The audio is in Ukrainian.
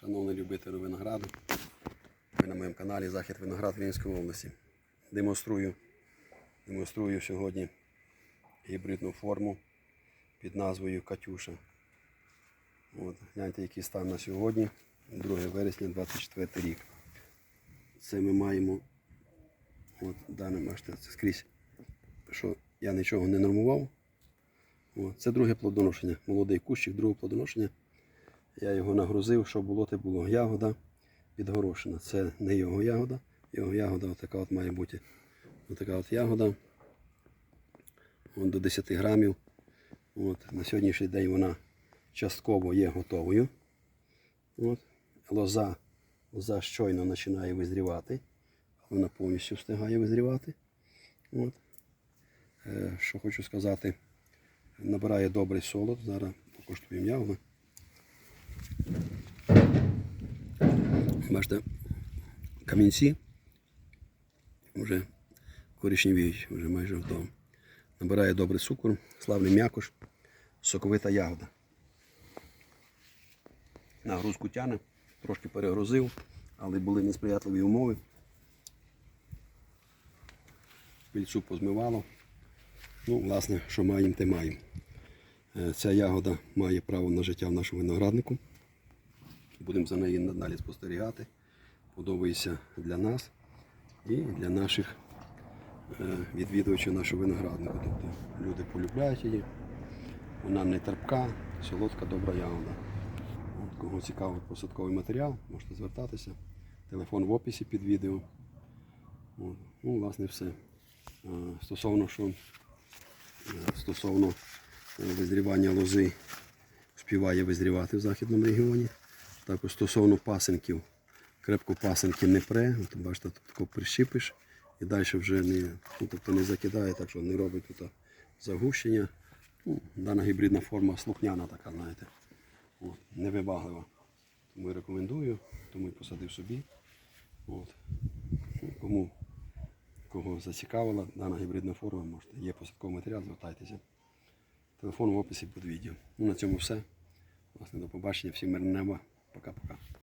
Шановні любителі винограду, ви на моєму каналі Захід Виноград Рівненської області. Демонструю, демонструю сьогодні гібридну форму під назвою Катюша. От, гляньте, який стан на сьогодні, 2 вересня 24 рік. Це ми маємо, от дане бачите, це скрізь, що я нічого не нормував. От, це друге плодоношення. Молодий кущик, друге плодоношення. Я його нагрузив, що було, те було. Ягода підгорошена. Це не його ягода. Його ягода отака от має бути. Отака от ягода. От до 10 грамів. От, на сьогоднішній день вона частково є готовою. От. Лоза, лоза щойно починає визрівати. Вона повністю встигає визрівати. От. Е, що хочу сказати, набирає добрий солод. Зараз покуштуємо ягоду. Бачите, камінці вже коричневіють, вже майже готово. Набирає добрий цукор, славний м'якош, соковита ягода. Нагрузку тяне, трошки перегрузив, але були несприятливі умови. Пільцю позмивало. Ну, власне, що маємо, те маємо. Е, Ця ягода має право на життя в нашому винограднику. Будемо за нею надалі спостерігати. Подобається для нас і для наших е, відвідувачів нашого виноградника. Тобто люди полюбляють її. Вона не терпка, солодка, добра ягода. От, кого цікавий посадковий матеріал, можете звертатися. Телефон в описі під відео. От. Ну, власне, все. Е, Стосовно, що, е, стосовно визрівання лози співає визрівати в західному регіоні. Також стосовно пасенків, крепко пасенки не пре, от, бачите, тут тако прищипиш і далі вже не, ну, тобто не закидає, так що не робить тут загущення. Ну, дана гібридна форма слухняна така, знаєте, от, невибаглива. Тому і рекомендую, тому і посадив собі. От. Кому кого зацікавила дана гібридна форма, можете, є посадковий матеріал, звертайтеся. Телефон в описі під відео. Ну, на цьому все. Власне, до побачення, всім мирного неба. Пока-пока.